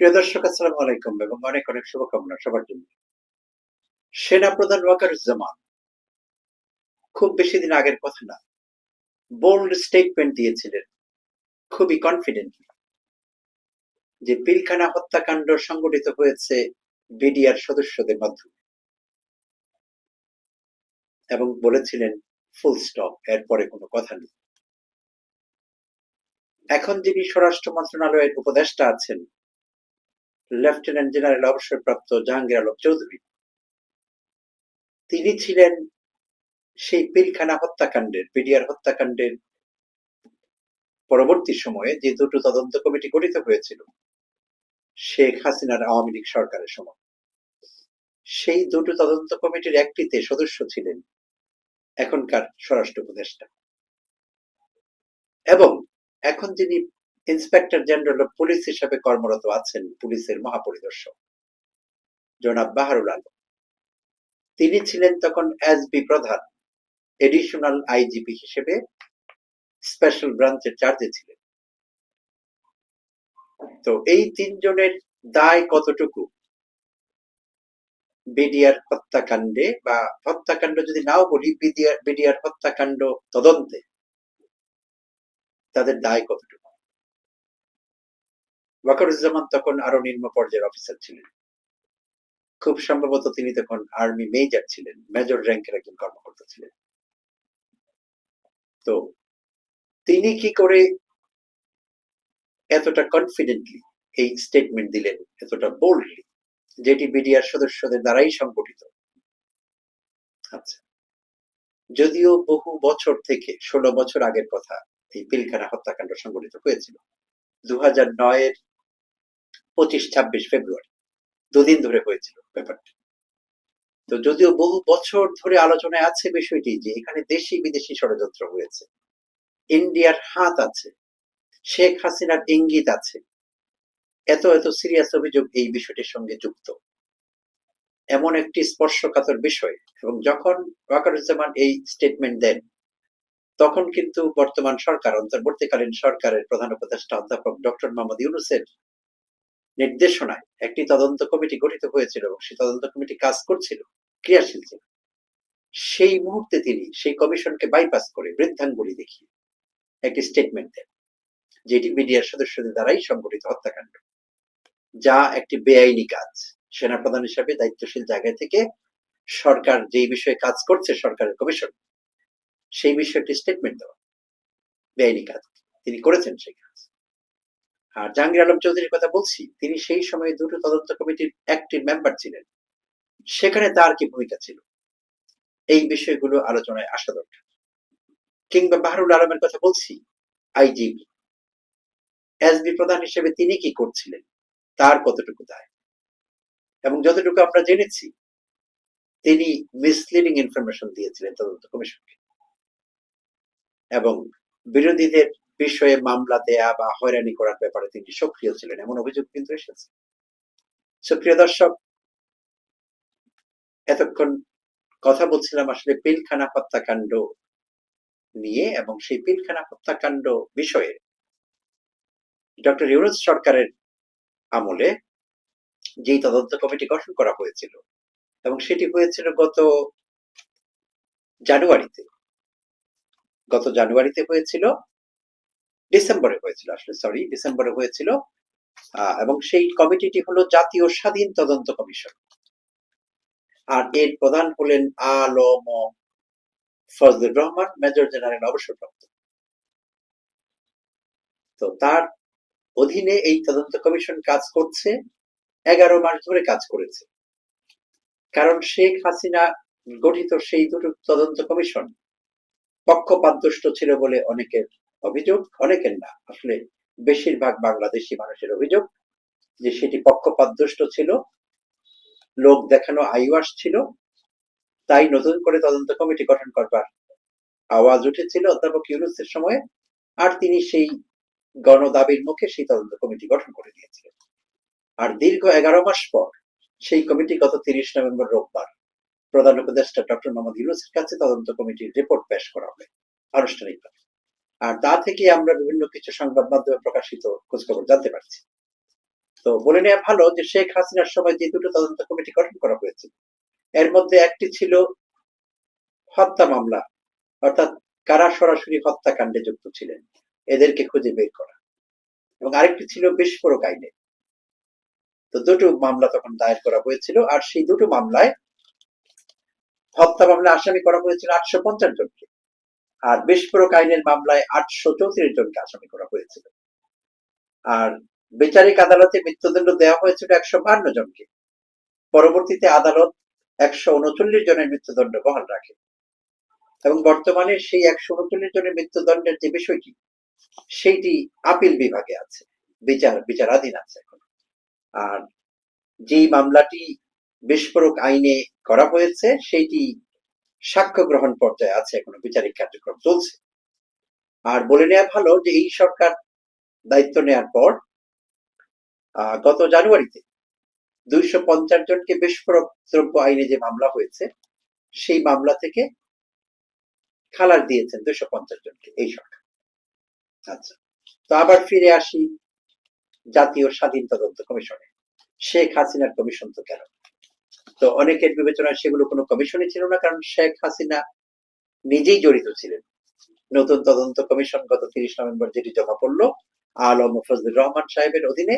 প্রিয় দর্শক, আসসালামু আলাইকুম এবং অনেক অনেক শুভকামনা সবার জন্য। সেনা প্রধান ওয়াকারুজ্জামান, খুব বেশি দিন আগের কথা না বোল্ড স্টেটমেন্ট দিয়েছিলেন, খুবই কনফিডেন্টলি যে পিলখানা হত্যাকাণ্ড সংগঠিত হয়েছে বিডিআর সদস্যদের মাধ্যমে। এবং বলেছিলেন ফুল স্টপ এরপরে কোনো কথা নেই। এখন যিনি স্বরাষ্ট্র মন্ত্রণালয়ের উপদেষ্টা আছেন লেফটেন্যান্ট জেনারেল অবসরপ্রাপ্ত জাহাঙ্গীর আলম চৌধুরী তিনি ছিলেন সেই পিলখানা হত্যাকাণ্ডের বিডিআর হত্যাকাণ্ডের পরবর্তী সময়ে যে দুটো তদন্ত কমিটি গঠিত হয়েছিল, শেখ হাসিনার আওয়ামী লীগ সরকারের সময়। সেই দুটো তদন্ত কমিটির একটিতে সদস্য ছিলেন এখনকার স্বরাষ্ট্র উপদেষ্টা। এবং এখন যিনি ইন্সপেক্টর জেনারেল অফ পুলিশ হিসাবে কর্মরত আছেন পুলিশের মহাপরিদর্শক। জনাব বাহারুল আলম। তিনি ছিলেন তখন এসবি প্রধান, এডিশনাল আইজিপি হিসেবে স্পেশাল ব্রাঞ্চের চার্জে ছিলেন। তো এই তিনজনের দায় কতটুকু? বিডিআর হত্যাকাণ্ডে বা হত্যাকাণ্ড যদি নাও বলি, বিডিআর বিডিআর হত্যাকাণ্ড তদন্তে তাদের দায় কতটুকু? ওয়াকারুজ্জামান তখন আরও নিম্ন পর্যায়ের অফিসার ছিলেন। খুব সম্ভবত তিনি তখন আর্মি মেজর ছিলেন মেজর র্যাঙ্কের একজন কর্মকর্তা ছিলেন। তো তিনি কি করে এতটা কনফিডেন্টলি এই স্টেটমেন্ট দিলেন, এতটা বোল্ডলি যেটি বিডিআর সদস্যদের দ্বারাই সংগঠিত? আচ্ছা যদিও বহু বছর থেকে ষোলো বছর আগের কথা এই পিলখানা হত্যাকাণ্ড সংগঠিত হয়েছিল। দু হাজার নয়ের পঁচিশ ছাব্বিশ ফেব্রুয়ারি। দুদিন ধরে হয়েছিল ব্যাপারটা। তো যদিও বহু বছর ধরে আলোচনায় আছে বিষয়টি যে এখানে দেশি বিদেশি ষড়যন্ত্র হয়েছে। ইন্ডিয়ার হাত আছে, শেখ হাসিনার ইঙ্গিত আছে। এত এত সিরিয়াস অভিযোগ এই বিষয়টির সঙ্গে যুক্ত। এমন একটি স্পর্শকাতর বিষয় এবং যখন ওয়াকারুজ্জামান এই স্টেটমেন্ট দেন, তখন কিন্তু বর্তমান সরকার, অন্তর্বর্তীকালীন সরকারের প্রধান উপদেষ্টা অধ্যাপক ডক্টর মোহাম্মদ ইউনুসের নির্দেশনায় একটি তদন্ত কমিটি গঠিত হয়েছিল এবং সেই তদন্ত কমিটি কাজ করছিল, ক্রিয়াশীল ছিল। সেই মুহূর্তে তিনি সেই কমিশনকে বাইপাস করে বৃদ্ধাঙ্গুলি দেখিয়ে একটি স্টেটমেন্ট দেন, যেটি মিডিয়ার সদস্যদের দ্বারাই সংগঠিত হত্যাকাণ্ড, যা একটি বেআইনি কাজ। সেনাপ্রধান হিসাবে দায়িত্বশীল জায়গা থেকে সরকার যেই বিষয়ে কাজ করছে সরকারের কমিশন, সেই বিষয়ে একটি স্টেটমেন্ট দেওয়া, বেআইনি কাজ তিনি করেছেন সেই কাজ। আর জাহাঙ্গীর আলম চৌধুরীর কথা বলছি, তিনি সেই সময়ে দুটো তদন্ত কমিটির একটি মেম্বার ছিলেন। সেখানে তার কি ভূমিকা ছিল? এই বিষয়গুলো আলোচনায় আসা দরকার। কিংবা বাহারুল আলমের কথা বলছি, আইজিবি। এসবি প্রধান হিসেবে তিনি কি করছিলেন? তার কতটুকু দায়? এবং যতটুকু আমরা জেনেছি, তিনি মিসলিডিং ইনফরমেশন দিয়েছিলেন তদন্ত কমিশনকে। এবং বিরোধীদের বিষয়ে মামলা দেয়া বা হয়রানি করার ব্যাপারে তিনি সক্রিয় ছিলেন, এমন অভিযোগ কিন্তু এসেছে। সুপ্রিয় দর্শক, এতক্ষণ কথা বলছিলাম আসলে পিলখানা হত্যাকাণ্ড নিয়ে এবং সেই পিলখানা হত্যাকাণ্ড বিষয়ে। ডক্টর ইউনুস সরকারের আমলে যেই তদন্ত কমিটি গঠন করা হয়েছিল এবং সেটি হয়েছিল গত জানুয়ারিতে। গত জানুয়ারিতে হয়েছিল ডিসেম্বরে হয়েছিল আসলে সরি ডিসেম্বরে হয়েছিল এবং সেই কমিটিটি হলো জাতীয় স্বাধীন তদন্ত কমিশন। আর এর প্রধান হলেন আলম ফজলুর রহমান, মেজর জেনারেল অবসরপ্রাপ্ত। তো তার অধীনে এই তদন্ত কমিশন কাজ করছে, এগারো মাস ধরে কাজ করেছে। কারণ শেখ হাসিনা গঠিত সেই দুটো তদন্ত কমিশন পক্ষপাতদুষ্ট ছিল বলে অনেকের অভিযোগ অনেকের না। আসলে বেশিরভাগ বাংলাদেশি মানুষের অভিযোগ যে সেটি পক্ষপাতদুষ্ট ছিল, লোক দেখানো আইওয়াস ছিল, তাই নতুন করে তদন্ত কমিটি গঠন করবার আওয়াজ উঠেছিল অধ্যাপক ইউনুসের সময়ে, আর তিনি সেই গণদাবির মুখে সেই তদন্ত কমিটি গঠন করে দিয়েছিলেন। আর দীর্ঘ এগারো মাস পর সেই কমিটি গত তিরিশ নভেম্বর রোববার প্রধান উপদেষ্টা ডক্টর মোহাম্মদ ইউনুসের কাছে তদন্ত কমিটির রিপোর্ট পেশ করা হবে। আনুষ্ঠানিকভাবে। আর তা থেকে আমরা বিভিন্ন কিছু সংবাদ মাধ্যমে প্রকাশিত খোঁজখবর জানতে পারছি। তো বলে নেওয়া ভালো যে শেখ হাসিনার সময় যে দুটো তদন্ত কমিটি গঠন করা হয়েছে, এর মধ্যে একটি ছিল হত্যা মামলা, অর্থাৎ কারা সরাসরি হত্যাকাণ্ডে যুক্ত ছিলেন, এদেরকে খুঁজে বের করা। এবং আরেকটি ছিল বিস্ফোরক আইনে। তো দুটো মামলা তখন দায়ের করা হয়েছিল, আর সেই দুটো মামলায় হত্যা মামলায় আসামি করা হয়েছিল আটশো পঞ্চাশ জনকে। আর বিস্ফোরক আইনের মামলায় আটশো চৌত্রিশ জনকে আসামি করা হয়েছিল। আর বিচারিক আদালতে মৃত্যুদণ্ড দেওয়া হয়েছিল একশো বান্ন জনকে। পরবর্তীতে আদালত একশো উনচল্লিশ জনের মৃত্যুদণ্ড বহাল রাখে। এবং বর্তমানে সেই একশো উনচল্লিশ জনের মৃত্যুদণ্ডের যে বিষয়টি, সেইটি আপিল বিভাগে আছে, বিচার বিচারাধীন আছে এখন। আর যেই মামলাটি বিস্ফোরক আইনে করা হয়েছে, সেইটি সাক্ষ্য গ্রহণ পর্যায়ে আছে, এখনও বিচারিক কার্যক্রম চলছে। আর বলে নেওয়া ভালো যে এই সরকার দায়িত্ব নেওয়ার পর গত জানুয়ারিতে দুইশো পঞ্চাশ জনকে বিস্ফোরক দ্রব্য আইনে যে মামলা হয়েছে, সেই মামলা থেকে খালাস দিয়েছেন দুইশো পঞ্চাশ জনকে এই সরকার। আচ্ছা তো আবার ফিরে আসি জাতীয় স্বাধীন তদন্ত কমিশনে। শেখ হাসিনার কমিশন তো কেন? তো অনেকের বিবেচনায় সেগুলো কোনো কমিশনই ছিল না, কারণ শেখ হাসিনা নিজেই জড়িত ছিলেন। নতুন তদন্ত কমিশন গত তিরিশ নভেম্বর যেটি জমা পড়ল, আলম ফজলুর রহমান সাহেবের অধীনে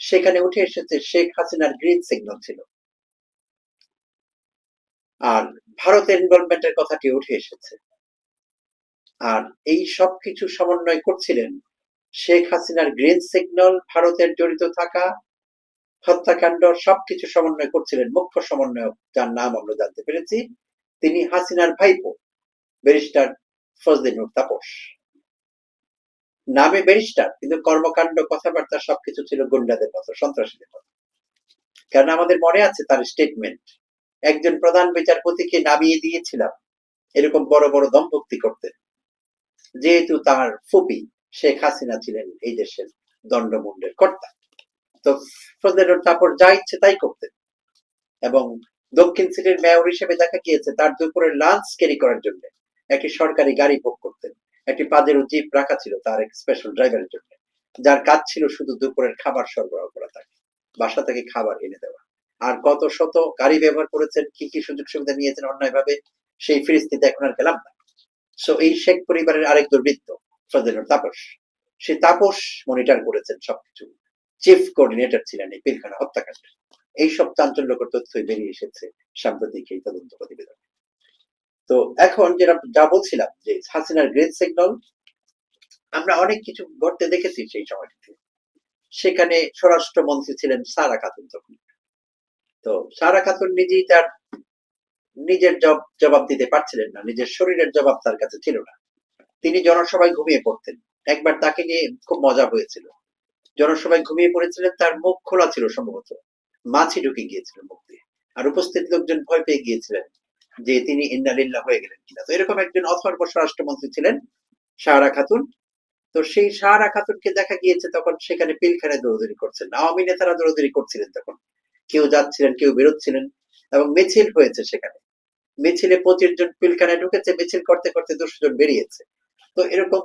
সেখানে উঠে এসেছে শেখ হাসিনার গ্রিন সিগন্যাল ছিল। আর ভারতের ইনভলভমেন্টের কথাটি উঠে এসেছে। আর এই সব কিছু সমন্বয় করছিলেন শেখ হাসিনার গ্রিন সিগন্যাল, ভারতের জড়িত থাকা হত্যাকাণ্ড সবকিছু সমন্বয় করছিলেন মুখ্য সমন্বয়ক, যার নাম আমরা জানতে পেরেছি। তিনি হাসিনার ভাইপো, ব্যারিস্টার ফজলিনুর তাপস। নামে ব্যারিস্টার, কিন্তু কর্মকাণ্ড, কথাবার্তা সবকিছু ছিল গুন্ডাদের মতো, সন্ত্রাসীদের মতো। কারণ আমাদের মনে আছে তার স্টেটমেন্ট একজন প্রধান বিচারপতিকে নামিয়ে দিয়েছিলাম। এরকম বড় বড় দম্ভক্তি করতেন যেহেতু তার ফুপি শেখ হাসিনা ছিলেন এই দেশের দণ্ডমুণ্ডের কর্তা। তো ফজলেনুর তারপর যা ইচ্ছে তাই করতেন। এবং দক্ষিণ সিটির মেয়র হিসেবে দেখা গিয়েছে তার দুপুরের লাঞ্চ ক্যারি করার জন্য। একটি সরকারি গাড়ি ভোগ করতেন। একটি পাজেরো জিপ রাখা ছিল তার এক স্পেশাল ড্রাইভারের জন্য। যার কাজ ছিল শুধু দুপুরের খাবার সরবরাহ করা তাকে, বাসা থেকে খাবার এনে দেওয়া। আর কত শত গাড়ি ব্যবহার করেছেন, কি কি সুযোগ সুবিধা নিয়েছেন অন্যায়ভাবে, সেই ফিরিস্তিতে এখন আর গেলাম না। সো এই শেখ পরিবারের আরেক দুর্বৃত্ত ফজলুর তাপস। সে তাপস মনিটর করেছেন সবকিছু। চিফ কোঅর্ডিনেটর ছিলেন এই পিলখানা হত্যাকাণ্ডের এইসব চাঞ্চল্যকর তথ্যই বেরিয়ে এসেছে সাম্প্রতিক এই তদন্ত প্রতিবেদন। তো এখন যেটা যা বলছিলাম যে হাসিনার গ্রেট সিগন্যাল, আমরা অনেক কিছু ঘটতে দেখেছি সেই সময়টিতে। সেখানে স্বরাষ্ট্রমন্ত্রী ছিলেন সারা খাতুন তখন। তো সারা খাতুন নিজেই তার নিজের জব, জবাব দিতে পারছিলেন না, নিজের শরীরের জবাব তার কাছে ছিল না। তিনি জনসভায় ঘুমিয়ে পড়তেন। একবার তাকে নিয়ে খুব মজা হয়েছিল। জনসভায় ঘুমিয়ে পড়েছিলেন, তার মুখ খোলা ছিল সম্ভবত। মাছি ঢুকে গিয়েছিল মুখ দিয়ে। আর উপস্থিত লোকজন ভয় পেয়ে গিয়েছিলেন যে তিনি ইন্নালিল্লাহ হয়ে গেলেন কিনা। তো এরকম একজন অথর্ব স্বরাষ্ট্রমন্ত্রী ছিলেন, সাহারা খাতুন। তো সেই সাহারা খাতুনকে দেখা গিয়েছে, তখন সেখানে পিলখানে দৌড়দৌড়ি করছেন। আওয়ামী নেতারা দৌড়দৌড়ি করছিলেন তখন। কেউ যাচ্ছিলেন, কেউ বেরোচ্ছিলেন এবং মিছিল হয়েছে সেখানে। মিছিলে পঁচিশ জন পিলখানায় ঢুকেছে, মিছিল করতে করতে দুশো জন বেরিয়েছে। তো এরকম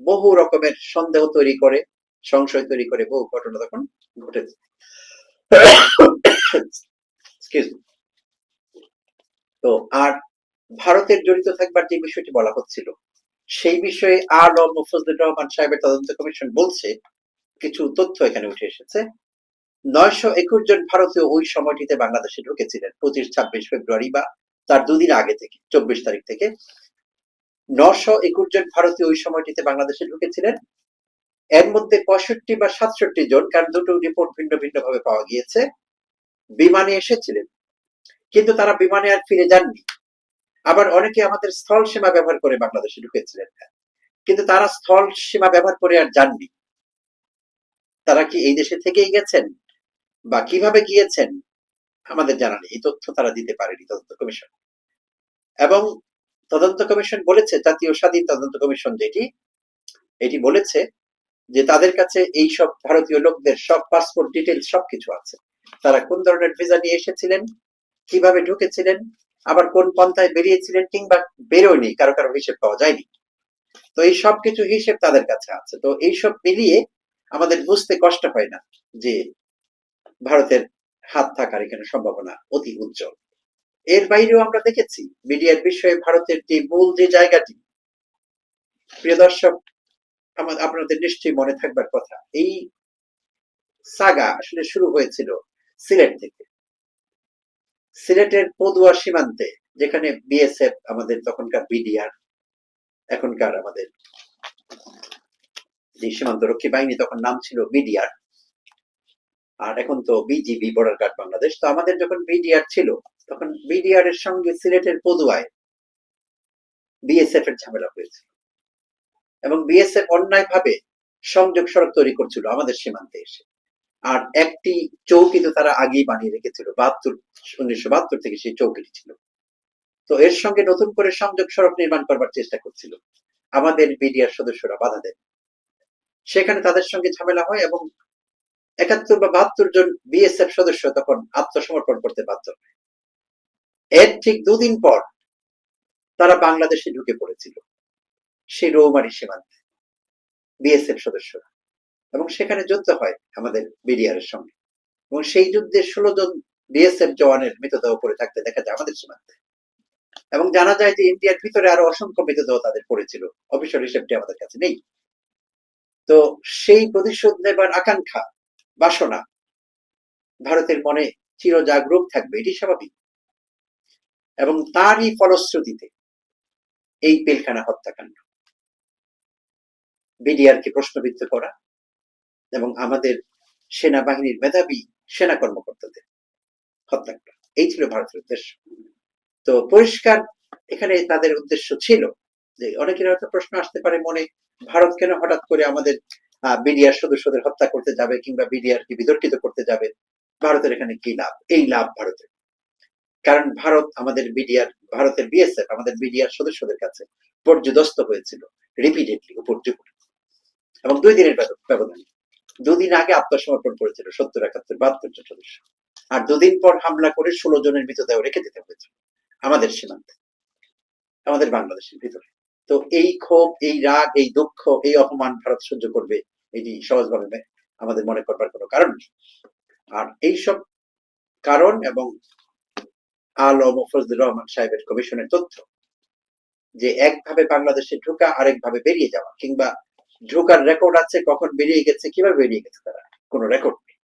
বহু রকমের সন্দেহ তৈরি করে সংশয় তৈরি করে বহু ঘটনা তখন ঘটেছে। তো আর ভারতের জড়িত থাকবার যে বিষয়টি বলা হচ্ছিল, সেই বিষয়ে আলম মুফজলুর রহমান সাহেবের তদন্ত কমিশন বলছে, কিছু তথ্য এখানে উঠে এসেছে। নয়শো একুশ জন ভারতীয় ওই সময়টিতে বাংলাদেশে ঢুকেছিলেন, পঁচিশ, ছাব্বিশ ফেব্রুয়ারি বা তার দুদিন আগে থেকে, চব্বিশ তারিখ থেকে। নশো একুশ জন ভারতীয় ওই সময়টিতে বাংলাদেশে ঢুকেছিলেন এর মধ্যে পঁয়ষট্টি বা সাতষট্টি জন, কারণ দুটো রিপোর্ট ভিন্ন ভিন্ন ভাবে পাওয়া গিয়েছে, বিমানে এসেছিলেন। কিন্তু তারা বিমানে আর ফিরে যাননি। আবার অনেকে আমাদের স্থল সীমা ব্যবহার করে বাংলাদেশে ঢুকেছিলেন। কিন্তু তারা স্থল সীমা ব্যবহার করে আর যাননি। তারা কি এই দেশে থেকেই গেছেন? বা কীভাবে গিয়েছেন? আমাদের জানা নেই। এই তথ্য তারা দিতে পারেনি তদন্ত কমিশন। এবং তদন্ত কমিশন বলেছে, জাতীয় স্বাধীন তদন্ত কমিশন যেটি, এটি বলেছে যে তাদের কাছে এই সব ভারতীয় লোকদের সব পাসপোর্ট ডিটেলস সবকিছু আছে। তারা কোন ধরনের ভিসা নিয়ে এসেছিলেন? কীভাবে ঢুকেছিলেন? আবার কোন পন্থায় বেরিয়েছিলেন? কিংবা বেরোয়নি? কারও কারও হিসেব পাওয়া যায়নি। তো এই সব কিছু হিসেব তাদের কাছে আছে। তো এই সব মিলিয়ে আমাদের বুঝতে কষ্ট হয় না যে ভারতের হাত থাকার এখানে সম্ভাবনা অতি উজ্জ্বল। এর বাইরেও আমরা দেখেছি, মিডিয়ার বিষয়ে ভারতের যে মূল যে জায়গাটি, প্রিয় দর্শক আপনাদের নিশ্চয়ই মনে থাকবার কথা। এই সাগা আসলে শুরু হয়েছিল সিলেট থেকে। সিলেটের পদুয়া সীমান্তে, যেখানে বিএসএফ আমাদের তখনকার বিডিআর এখনকার আমাদের যে সীমান্ত রক্ষী বাহিনী তখন নাম ছিল বিডিআর আর এখন তো বিজিবি বর্ডার গার্ড বাংলাদেশ তো আমাদের যখন বিডিআর ছিল, তখন বিডিআর এর সঙ্গে সিলেটের পদুয়ায় বিএসএফ এর ঝামেলা হয়েছিল এবং বিএসএফ অন্যায় ভাবে সংযোগ সড়ক তৈরি করছিল আমাদের সীমান্তে এসে। আর একটি চৌকি তো তারা আগেই বানিয়ে রেখেছিল, বাহাত্তর, উনিশশো বাহাত্তর থেকে সেই চৌকিটি ছিল। তো এর সঙ্গে নতুন করে সংযোগ সড়ক নির্মাণ করবার চেষ্টা করছিল। আমাদের বিডিআর সদস্যরা বাধা দেন। সেখানে তাদের সঙ্গে ঝামেলা হয় এবং একাত্তর বা বাহাত্তর জন বিএসএফ সদস্য তখন আত্মসমর্পণ করতে বাধ্য হয়। এর ঠিক দুদিন পর তারা বাংলাদেশে ঢুকে পড়েছিল। সেই রৌমারি সীমান্তে বিএসএফ সদস্যরা। এবং সেখানে যুদ্ধ হয় আমাদের বিডিআরের সঙ্গে। এবং সেই যুদ্ধে ষোলো জন বিএসএফ জওয়ানের মৃতদেহ পড়ে থাকতে দেখা যায় আমাদের সীমান্তে। এবং জানা যায় যে ইন্ডিয়ার ভিতরে আরও অসংখ্য মৃতদেহ তাদের পড়েছিল। অফিসিয়াল হিসেবটি আমাদের কাছে নেই। তো সেই প্রতিশোধ নেবার আকাঙ্ক্ষা, বাসনা ভারতের মনে চির জাগরুক থাকবে, এটি স্বাভাবিক। এবং তারই ফলশ্রুতিতে এই পেলখানা হত্যাকাণ্ড। বিডিআর কে প্রশ্নবিদ্ধ করা এবং আমাদের সেনাবাহিনীর মেধাবী সেনা কর্মকর্তাদের হত্যা করা এই ছিল ভারতের উদ্দেশ্য। তো পরিষ্কার এখানে তাদের উদ্দেশ্য ছিল যে অনেকের হয়তো প্রশ্ন আসতে পারে মনে, ভারত কেন হঠাৎ করে আমাদের বিডিআর সদস্যদের হত্যা করতে যাবে কিংবা বিডিআর কে বিতর্কিত করতে যাবে? ভারতের এখানে কি লাভ? এই লাভ ভারতের। কারণ ভারত আমাদের বিডিআর, ভারতের বিএসএফ, আমাদের বিডিআর সদস্যদের কাছে পর্যদস্ত হয়েছিল রিপিটেডলি উপর্যুপুর এবং দুই দিনের ব্যবধানে। দুদিন আগে আত্মসমর্পণ করেছিল সত্তর একাত্তর বাহাত্তর জন সদস্য। আর দুদিন পর হামলা করে ষোলো জনের মৃতদেহ রেখে দিতে হয়েছিল আমাদের সীমান্তে। আমাদের বাংলাদেশের ভিতরে। তো এই ক্ষোভ, এই রাগ, এই দুঃখ, এই অপমান ভারত সহ্য করবে এটি সহজভাবে আমাদের মনে করবার কোনো কারণ নেই। আর এইসব কারণ এবং আলম ফজলুর রহমান সাহেবের কমিশনের তথ্য যে একভাবে বাংলাদেশে ঢোকা, আরেকভাবে বেরিয়ে যাওয়া কিংবা ঢোকার রেকর্ড আছে, কখন বেরিয়ে গেছে, কীভাবে বেরিয়ে গেছে তারা? কোনো রেকর্ড নেই।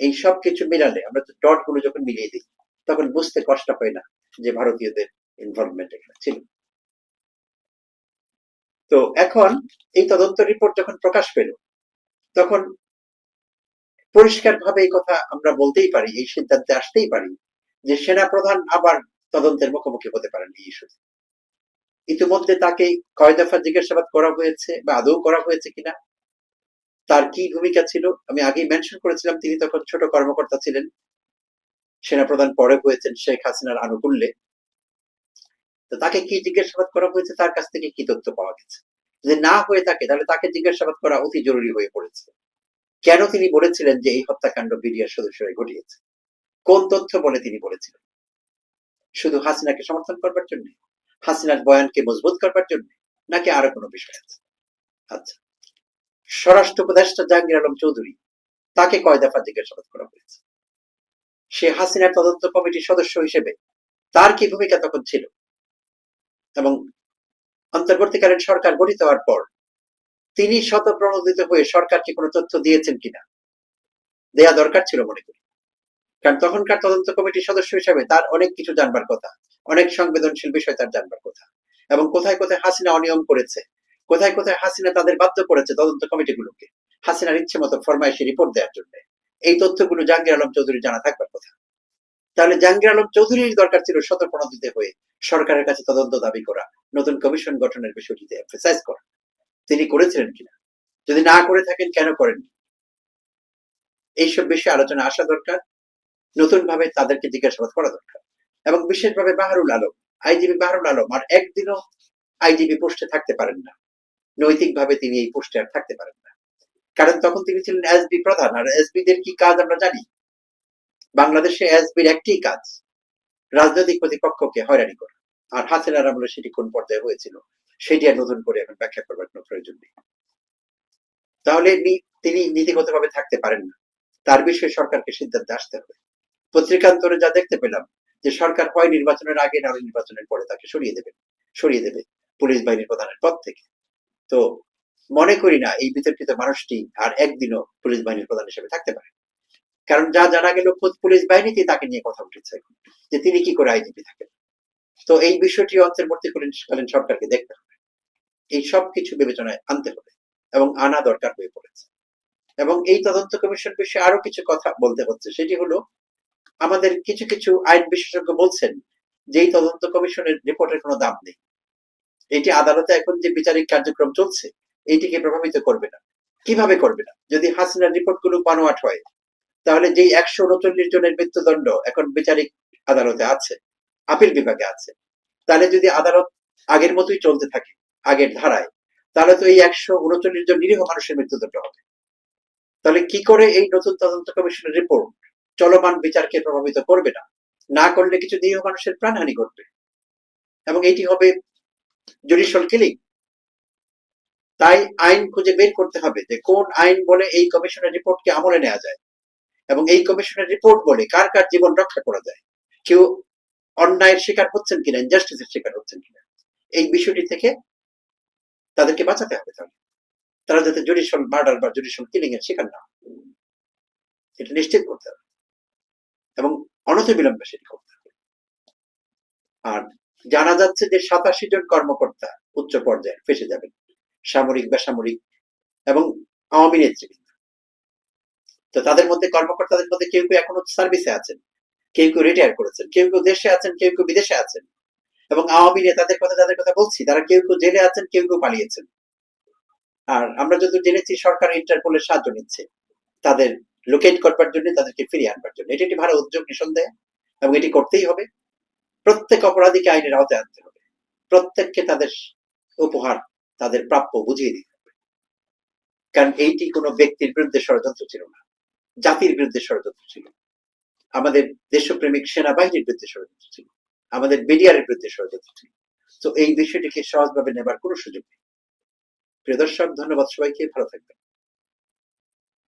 এই সব কিছু মিলালে, আমরা তো ডটগুলো যখন মিলিয়ে দিই, তখন বুঝতে কষ্ট হয় না যে ভারতীয়দের ইনভলভমেন্ট এখানে ছিল। তো এখন এই তদন্ত রিপোর্ট যখন প্রকাশ পেল, তখন পরিষ্কার ভাবে এই কথা আমরা বলতেই পারি, এই সিদ্ধান্তে আসতেই পারি যে সেনা প্রধান আবার তদন্তের মুখোমুখি হতে পারেন এই ইস্যুতে। ইতিমধ্যে তাকে কয় দফা জিজ্ঞাসাবাদ করা হয়েছে বা আদৌ করা হয়েছে কিনা, তার কি ভূমিকা ছিল? আমি আগেই মেনশন করেছিলাম, তিনি তখন ছোট কর্মকর্তা ছিলেন। সেনাপ্রধান পরে হয়েছেন শেখ হাসিনার আনুকূল্যে। তাকে কি জিজ্ঞাসাবাদ করা হয়েছে, তার কাছ থেকে কি তথ্য পাওয়া গেছে? যদি না হয়ে থাকে, তাহলে তাকে জিজ্ঞাসাবাদ করা অতি জরুরি হয়ে পড়েছে। কেন তিনি বলেছিলেন যে এই হত্যাকাণ্ড বিডিআর সদস্যরাই ঘটিয়েছে? কোন তথ্য বলে তিনি বলেছিলেন? শুধু হাসিনাকে সমর্থন করবার জন্য? হাসিনার বয়ানকে মজবুত করবার জন্য, নাকি আরও কোনো বিষয় আছে? আচ্ছা স্বরাষ্ট্র উপদেষ্টা জাহাঙ্গীর আলম চৌধুরী তাকে কয় দফা জিজ্ঞাসাবাদ করা হয়েছে? সে হাসিনার তদন্ত কমিটির সদস্য হিসেবে তার কি ভূমিকা তখন ছিল? এবং অন্তর্বর্তীকালীন সরকার গঠিত হওয়ার পর তিনি শত প্রণোদিত হয়ে সরকারকে কোনো তথ্য দিয়েছেন কিনা? দেয়া দরকার ছিল মনে করি। কারণ তখনকার তদন্ত কমিটির সদস্য হিসেবে তার অনেক কিছু জানবার কথা অনেক সংবেদনশীল বিষয় তার জানবার কথা। এবং কোথায় কোথায় হাসিনা অনিয়ম করেছে, কোথায় কোথায় হাসিনা তাদের বাধ্য করেছে তদন্ত কমিটিগুলোকে, হাসিনার ইচ্ছে মতো ফরমাইশি রিপোর্ট দেওয়ার জন্য। এই তথ্যগুলো জাহাঙ্গীর আলম চৌধুরী জানা থাকবার কথা। তাহলে জাহাঙ্গীর আলম চৌধুরীর দরকার ছিল শতপ্রণোদিত হয়ে সরকারের কাছে তদন্ত দাবি করা, নতুন কমিশন গঠনের বিষয়টিতে এমফেসাইজ করা। তিনি করেছিলেন কিনা? যদি না করে থাকেন কেন করেন? এইসব বিষয়ে আলোচনা আসা দরকার। নতুন ভাবে তাদেরকে জিজ্ঞাসাবাদ করা দরকার। এবং বিশেষভাবে বাহারুল আলম, আইজিবি বাহারুল আলম, আর একদিনও আইজিবি পোস্টে থাকতে পারেন না। নৈতিকভাবে তিনি এই পোস্টে আর থাকতে পারেন না। কারণ তখন তিনি ছিলেন এসবি প্রধান, আর এসবি দের কি কাজ আমরা জানি? বাংলাদেশে এসবির একটি কাজ, রাজনৈতিক প্রতিপক্ষকে হয়রানি করা। আর হাসিনার আমলে সেটি কোন পর্যায়ে হয়েছিল, সেটি আর নতুন করে এখন ব্যাখ্যা করবার কোনো প্রয়োজন নেই। তাহলে তিনি নীতিগতভাবে থাকতে পারেন না। তার বিষয়ে সরকারকে সিদ্ধান্তে আসতে হবে। পত্রিকান্তরে যা দেখতে পেলাম যে সরকার হয় নির্বাচনের আগে না নির্বাচনের পরে তাকে সরিয়ে দেবে সরিয়ে দেবে পুলিশ বাহিনীর প্রধানের পদ থেকে। তো মনে করি না এই বিতর্কিত মানুষটি আর একদিনও পুলিশ বাহিনীর প্রধান হিসেবে থাকতে পারে। কারণ যা জানা গেল খোদ পুলিশ বাহিনীতে তাকে নিয়ে কথা উঠেছে যে তিনি কি করে আইজিপি থাকেন। তো এই বিষয়টি অন্তর্বর্তীকালীন সরকারকে দেখতে হবে। এই সব কিছু বিবেচনায় আনতে হবে এবং আনা দরকার হয়ে পড়েছে। এবং এই তদন্ত কমিশন বিষয়ে আরও কিছু কথা বলতে হচ্ছে, সেটি হলো আমাদের কিছু কিছু আইন বিশেষজ্ঞ বলছেন যে এই তদন্ত কমিশনের রিপোর্টের কোনো দাম নেই। এটি আদালতে এখন যে বিচারিক কার্যক্রম চলছে এইটিকে প্রভাবিত করবে না। কীভাবে করবে না? যদি হাসিনার রিপোর্টগুলো বানোয়াট হয়, তাহলে যেই একশো উনচল্লিশ জনের মৃত্যুদণ্ড এখন বিচারিক আদালতে আছে, আপিল বিভাগে আছে, তাহলে যদি আদালত আগের মতোই চলতে থাকে, আগের ধারায়, তাহলে তো এই একশো উনচল্লিশ জন নিরীহ মানুষের মৃত্যুদণ্ড হবে। তাহলে কি করে এই নতুন তদন্ত কমিশনের রিপোর্ট চলমান বিচারকে প্রভাবিত করবে না। না করলে কিছু নিরীহ মানুষের প্রাণহানি ঘটবে। এবং এটি হবে জুডিশিয়াল কিলিং। তাই আইন খুঁজে বের করতে হবে যে কোন আইন বলে এই কমিশনের রিপোর্টকে আমলে নেওয়া যায় এবং এই কমিশনের রিপোর্ট বলে কার কার জীবন রক্ষা করা যায়। কেউ অন্যায়ের শিকার হচ্ছেন কিনা ইনজাস্টিসের শিকার হচ্ছেন কিনা, এই বিষয়টি থেকে তাদেরকে বাঁচাতে হবে তাহলে। তারা যাতে জুডিশিয়াল মার্ডার বা জুডিশিয়াল কিলিং এর শিকার না। এটা নিশ্চিত করতে হবে। এবং অনতিবিলম্বে সেটি করতে হবে। আর জানা যাচ্ছে যে সাতাশি জন কর্মকর্তা উচ্চ পর্যায়ে ফেসে যাবেন। সামরিক, বেসামরিক এবং আওয়ামী নেতৃবৃন্দ। তো তাদের মধ্যে কর্মকর্তাদের মধ্যে কেউ কেউ এখনও সার্ভিসে আছেন, কেউ কেউ রিটায়ার করেছেন, কেউ কেউ দেশে আছেন, কেউ কেউ বিদেশে আছেন এবং আওয়ামী নেতাদের কথা যাদের কথা বলছি, তারা কেউ কেউ জেলে আছেন, কেউ কেউ পালিয়েছেন। আর আমরা যদি জেনেছি, সরকার ইন্টারপোলের সাহায্য নিচ্ছে, তাদের লোকেট করবার জন্য তাদেরকে ফিরিয়ে আনবার জন্য। এটি একটি ভালো উদ্যোগ নিঃসন্দেহে, এবং এটি করতেই হবে। প্রত্যেক অপরাধীকে আইনের আওতায় আনতে হবে। প্রত্যেককে তাদের উপহার, তাদের প্রাপ্য বুঝিয়ে দিতে হবে। কারণ এইটি কোনো ব্যক্তির বিরুদ্ধে ষড়যন্ত্র ছিল না। জাতির বিরুদ্ধে ষড়যন্ত্র ছিল। আমাদের দেশপ্রেমিক সেনাবাহিনীর বিরুদ্ধে ষড়যন্ত্র ছিল। আমাদের বিডিআর বিরুদ্ধে ষড়যন্ত্র ছিল। তো এই বিষয়টিকে সহজভাবে নেবার কোনো সুযোগ নেই। প্রিয় দর্শক, ধন্যবাদ সবাইকে। ভালো থাকবেন।